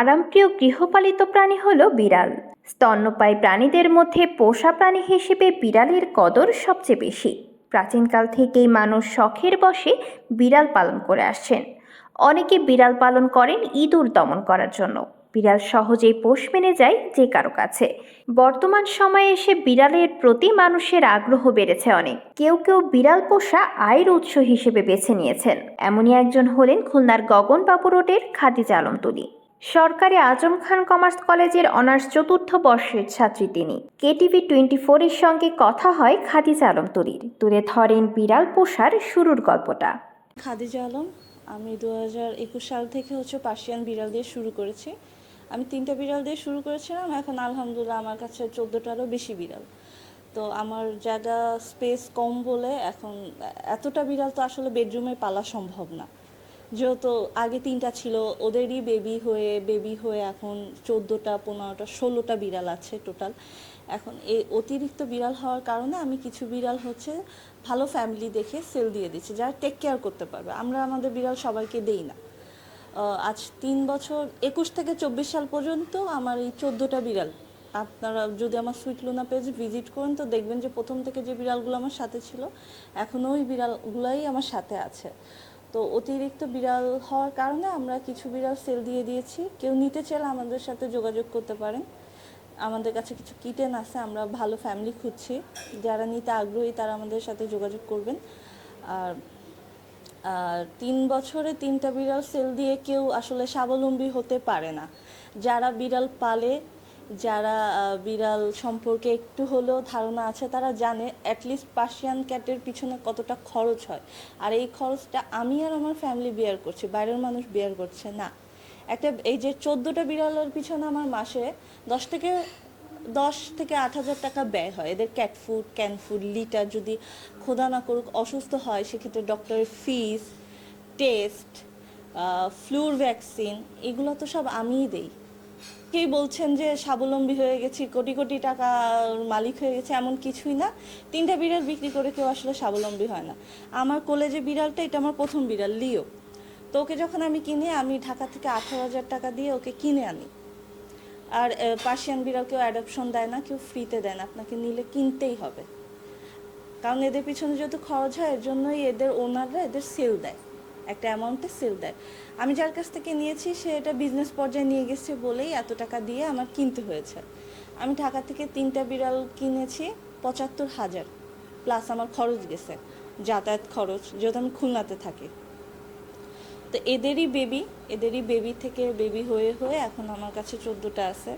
আরামপ্রিয় গৃহপালিত প্রাণী হল বিড়াল। স্তন্যপায়ী প্রাণীদের মধ্যে পোষা প্রাণী হিসেবে বিড়ালের কদর সবচেয়ে বেশি। প্রাচীনকাল থেকেই মানুষ শখের বশে বিড়াল পালন করে আসছেন। অনেকে বিড়াল পালন করেন ইঁদুর দমন করার জন্য। বিড়াল সহজেই পোষ মেনে যায় যে কারও কাছে। বর্তমান সময়ে এসে বিড়ালের প্রতি মানুষের আগ্রহ বেড়েছে অনেক। কেউ কেউ বিড়াল পোষা আয়ের উৎস হিসেবে বেছে নিয়েছেন। এমনই একজন হলেন খুলনার গগনবাবু রোডের খাদিজা আলম তুলি সরকারি আজম খান কমার্স কলেজের অনার্স চতুর্থ বর্ষের ছাত্রী তিনি। কেটিভি টোয়েন্টি ফোরের সঙ্গে কথা হয় খাদিজা আলম তুলির তুলে ধরেন বিড়াল পোষার শুরুর গল্পটা। খাদিজা আলম, আমি দু হাজার একুশ সাল থেকে হচ্ছে পার্সিয়ান বিড়াল দিয়ে শুরু করেছি। আমি তিনটা বিড়াল দিয়ে শুরু করেছিলাম, এখন আলহামদুলিল্লাহ আমার কাছে চোদ্দোটারও বেশি বিড়াল। তো আমার জায়গা, স্পেস কম বলে এখন এতটা বিড়াল তো আসলে বেডরুমে পালা সম্ভব না। যেহেতু আগে তিনটা ছিল, ওদেরই বেবি হয়ে বেবি হয়ে এখন চোদ্দোটা, পনেরোটা, ষোলোটা বিড়াল আছে টোটাল এখন এই অতিরিক্ত বিড়াল হওয়ার কারণে আমি কিছু বিড়াল হচ্ছে ভালো ফ্যামিলি দেখে সেল দিয়ে দিচ্ছি, যারা টেক কেয়ার করতে পারবে। আমরা আমাদের বিড়াল সবাইকে দেই না। আজ তিন বছর, একুশ থেকে চব্বিশ সাল পর্যন্ত আমার এই চোদ্দোটা বিড়াল। আপনারা যদি আমার সুইট লুনা পেজ ভিজিট করেন, তো দেখবেন যে প্রথম থেকে যে বিড়ালগুলো আমার সাথে ছিল এখনও ওই বিড়ালগুলোই আমার সাথে আছে। তো অতিরিক্ত বিড়াল হওয়ার কারণে আমরা কিছু বিড়াল সেল দিয়ে দিয়েছি। কেউ নিতে চাইলে আমাদের সাথে যোগাযোগ করতে পারেন। আমাদের কাছে কিছু কিটেন আছে, আমরা ভালো ফ্যামিলি খুঁজছি। যারা নিতে আগ্রহী, তারা আমাদের সাথে যোগাযোগ করবেন। আর আর তিন বছরে তিনটা বিড়াল সেল দিয়ে কেউ আসলে স্বাবলম্বী হতে পারে না। যারা বিড়াল পালে যারা বিড়াল সম্পর্কে একটু হলেও ধারণা আছে, তারা জানে অ্যাটলিস্ট পার্সিয়ান ক্যাটের পিছনে কতটা খরচ হয়। আর এই খরচটা আমি আর আমার ফ্যামিলি বিয়ার করছি, বাইরের মানুষ বিয়ার করছে না। একটা, এই যে চোদ্দোটা বিড়ালের পিছনে আমার মাসে দশ থেকে দশ থেকে আট হাজার টাকা ব্যয় হয়। এদের cat food can food litre যদি খোদা না করুক, অসুস্থ হয়, সেক্ষেত্রে ডক্টরের ফিস টেস্ট ফ্লুর ভ্যাকসিন এগুলো তো সব আমিই দেই। কেই বলছেন যে স্বাবলম্বী হয়ে গেছি, কোটি কোটি টাকার মালিক হয়ে গেছে, এমন কিছুই না। তিনটা বিড়াল বিক্রি করে কেউ আসলে স্বাবলম্বী হয় না। আমার কলেজে বিড়ালটা, এটা আমার প্রথম বিড়াল, লিও। তো ওকে যখন আমি কিনি, আমি ঢাকা থেকে আঠারো হাজার টাকা দিয়ে ওকে কিনে আনি। আর পার্সিয়ান বিড়াল কেউ অ্যাডপশন দেয় না, কেউ ফ্রিতে দেয় না, আপনাকে নিলে কিনতেই হবে। কারণ এদের পিছনে যেহেতু খরচ হয়, এর জন্যই এদের ওনাররা এদের সেল দেয়। একটা অ্যামাউন্টে সেল দেয়। আমি যার কাছ থেকে নিয়েছি, সে এটা বিজনেস পর্যায়ে নিয়ে গেছে বলেই এত টাকা দিয়ে আমার কিনতে হয়েছে। আমি ঢাকা থেকে তিনটা বিড়াল কিনেছি, পঁচাত্তর হাজার। প্লাস আমার খরচ গেছে, যাতায়াত খরচ, যেহেতু আমি খুলনাতে থাকি। তো এদেরই বেবি এদেরই বেবি থেকে বেবি হয়ে হয়ে এখন আমার কাছে চোদ্দোটা আছে।